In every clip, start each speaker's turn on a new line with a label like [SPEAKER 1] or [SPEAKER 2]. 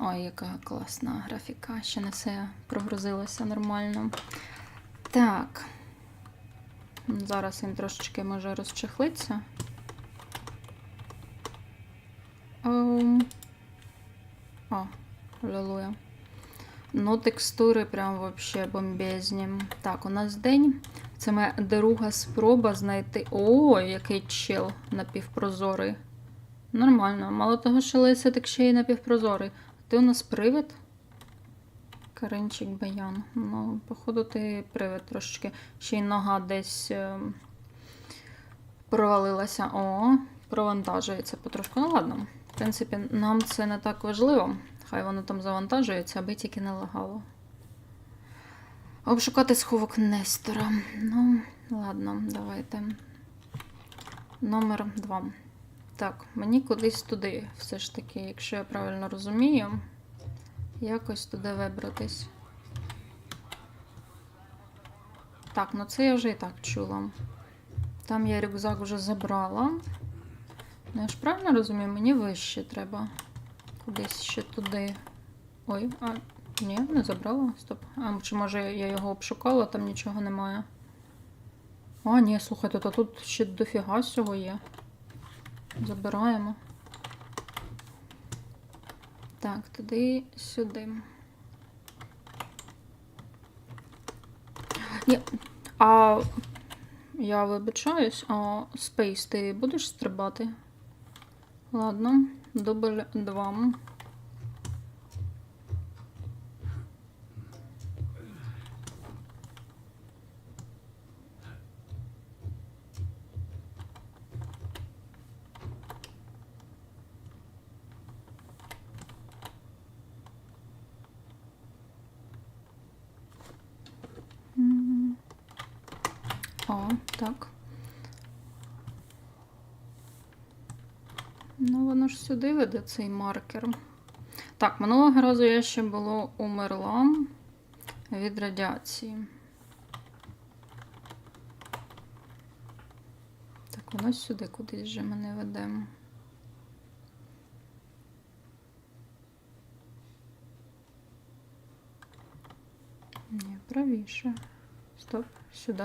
[SPEAKER 1] Ой, яка класна графіка. Ще не все прогрузилося нормально. Так. Зараз він трошечки може розчехлитися. Ем. О, алілуя. Ну, текстури прям вообще бомбезні. Так, у нас день. Це моя друга спроба знайти. О, який чел напівпрозорий. Нормально. Мало того, що Леся так ще й напівпрозорий. Ти у нас привид? Каринчик Баян. Ну, походу, ти привид трошечки. Ще й нога десь е, провалилася. О, провантажується потрошку. Ну ладно. В принципі, нам це не так важливо. Хай воно там завантажується, аби тільки не лагало. Обшукати сховок Нестора. Ну, ладно, давайте. Номер два. Так, мені кудись туди, все ж таки, якщо я правильно розумію, якось туди вибратись. Так, ну це я вже і так чула. Там я рюкзак вже забрала. Ну, я ж правильно розумію, мені вище треба. Кудись ще туди. Ой, а ні, не забрала. Стоп. А чи може я його обшукала, там нічого немає. А, ні, слухайте, то тут ще дофіга всього є. Забираємо. Так, туди, сюди. Ні. А я вибачаюсь, а спейс ти будеш стрибати? Ладно, дубль 2. О, так. Ну, воно ж сюди веде цей маркер. Так, минулого разу я ще було умерла від радіації. Так, воно сюди кудись же мене веде. Ні, правіше. Стоп, сюди.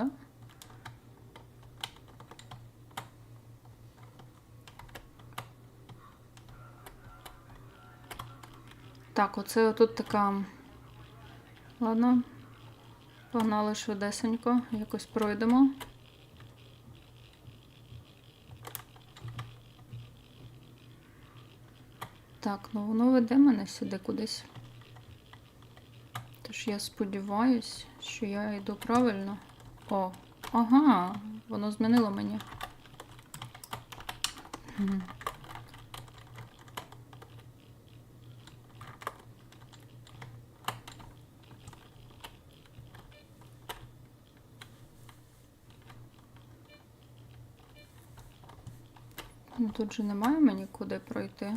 [SPEAKER 1] Так, оце отут така. Ладно. Погнали швидесенько, якось пройдемо. Так, ну воно веде мене сюди кудись. Тож я сподіваюсь, що я йду правильно. О, ага, воно змінило мені. Ну, тут же немає мені куди пройти.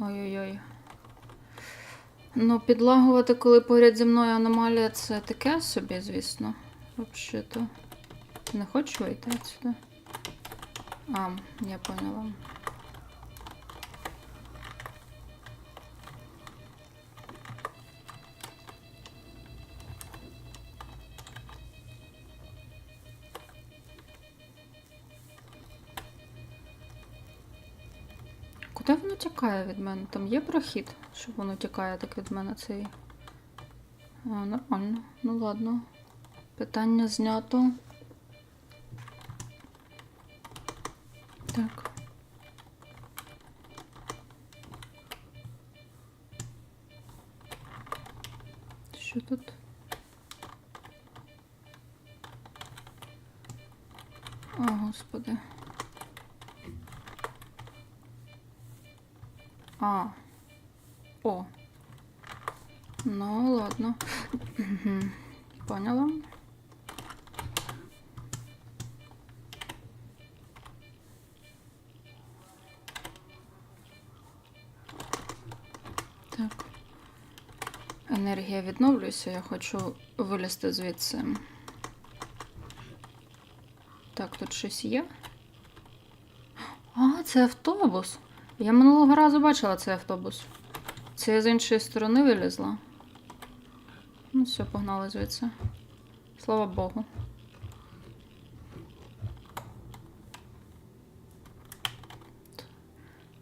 [SPEAKER 1] Ой-ой-ой. Ну, підлагувати, коли поряд зі мною аномалія, це таке собі, звісно. Взагалі-то. Не хочу вийти сюди? А, я поняла. Воно тікає від мене? Там є прохід, щоб воно тікає так від мене цей. А, нормально. Ну ладно. Питання знято. Так. Що тут? О, господи. А. О. Ну, ладно. Поняла. Так. Енергія відновлюється, я хочу вилізти звідси. Так, тут щось є. А, це автобус. Я минулого разу бачила цей автобус. Це я з іншої сторони вилізла. Ну, все, погнали звідси. Слава Богу.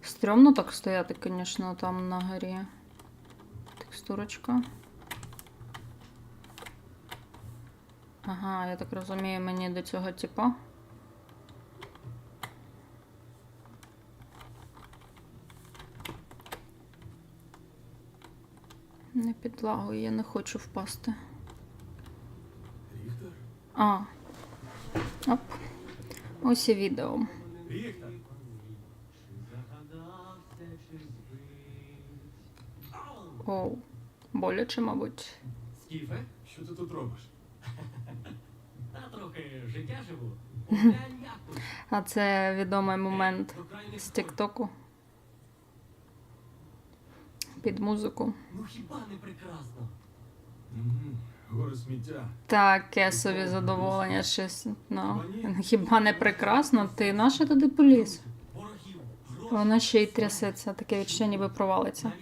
[SPEAKER 1] Стрьомно так стояти, звісно, там на горі. Текстурочка. Ага, я так розумію, мені до цього типа. Не підлагою, я не хочу впасти.
[SPEAKER 2] Ріхтер?
[SPEAKER 1] А. Оп. Ось і відео.
[SPEAKER 2] Ріхтер?
[SPEAKER 1] Оу. Боляче, мабуть.
[SPEAKER 3] Скіфе?
[SPEAKER 2] Що ти тут робиш?
[SPEAKER 3] Та трохи життя живу.
[SPEAKER 1] А це відомий момент з. Тіктоку. Під музику.
[SPEAKER 3] Ну хіба не прекрасно?
[SPEAKER 2] Гори сміття.
[SPEAKER 1] Таке собі задоволення, чесно. Ну, хіба не прекрасно? Ти наша туди поліз? Воно ще й трясеться, таке відчуття ніби провалиться.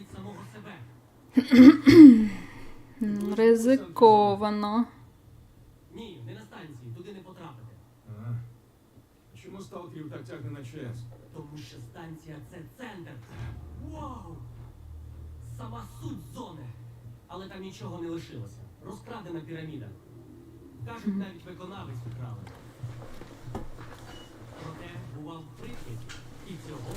[SPEAKER 1] Ризиковано.
[SPEAKER 3] Ні, не на станції, туди не потрапити.
[SPEAKER 2] А. Чому сталкерів так тягне на ЧС?
[SPEAKER 3] Тому що станція це центр. Вау! Сама суть зони. Але там нічого не лишилося. Розкрадена піраміда. Кажуть, навіть виконавець вкрали. Проте бував в І цього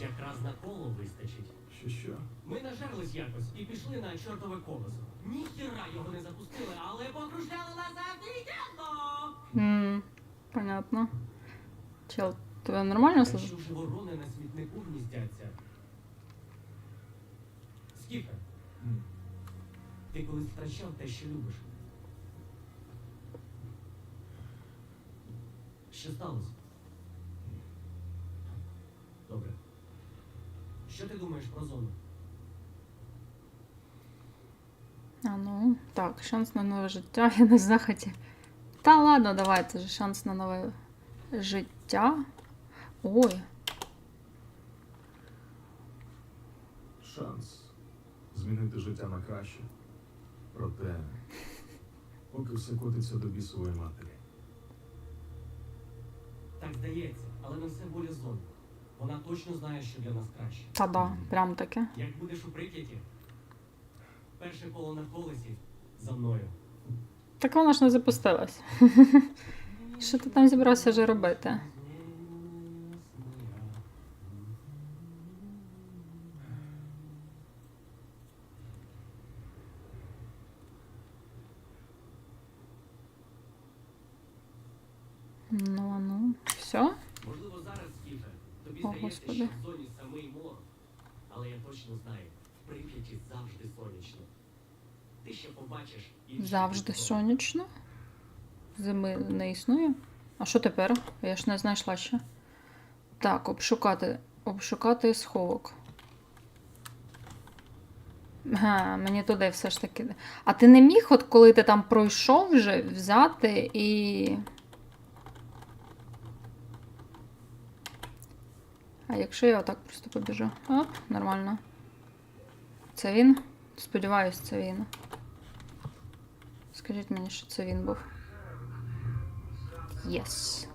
[SPEAKER 3] якраз на коло вистачить.
[SPEAKER 2] Що що?
[SPEAKER 3] Ми нажерлись якось і пішли на чортове колесо. Ніхіра його не запустили, але покружляли нас офігенно!
[SPEAKER 1] М, Понятно. Чел, тебе нормально слухає?
[SPEAKER 3] що ворони на смітнику гніздяться? Скіфе,
[SPEAKER 2] М.
[SPEAKER 3] ти колись втрачав те, що любиш. Що сталося? Добре. Що ти думаєш про зону?
[SPEAKER 1] А ну, так, шанс на нове життя, я не захоті. Та ладно, давай, це ж шанс на нове життя. Ой,
[SPEAKER 2] Шанс Змінити життя на краще. Проте, поки все котиться до бісової матері.
[SPEAKER 3] Так здається, але не все воля зони. Вона точно знає, що для нас краще.
[SPEAKER 1] та да, прям таке.
[SPEAKER 3] Як будеш у Прип'яті? Перше коло на колесі за мною.
[SPEAKER 1] Так вона ж не запустилась. Що ти там зібрався вже робити? Ну, ну, все?
[SPEAKER 3] Можливо, зараз, Скіфе, тобі
[SPEAKER 1] О,
[SPEAKER 3] здається,
[SPEAKER 1] Господи.
[SPEAKER 3] що в зоні самий мор. Але я точно знаю, в Прип'яті завжди сонячно. Ти ще побачиш інші
[SPEAKER 1] Завжди
[SPEAKER 3] зони.
[SPEAKER 1] сонячно. Зими не існує. А що тепер? Я ж не знайшла ще. Так, обшукати. Обшукати сховок. Га, мені туди все ж таки. А ти не міг, от коли ти там пройшов вже, взяти і. А якщо я отак просто побіжу? Оп, нормально. Це він? Сподіваюсь, це він. Скажіть мені, що це він був. Єс.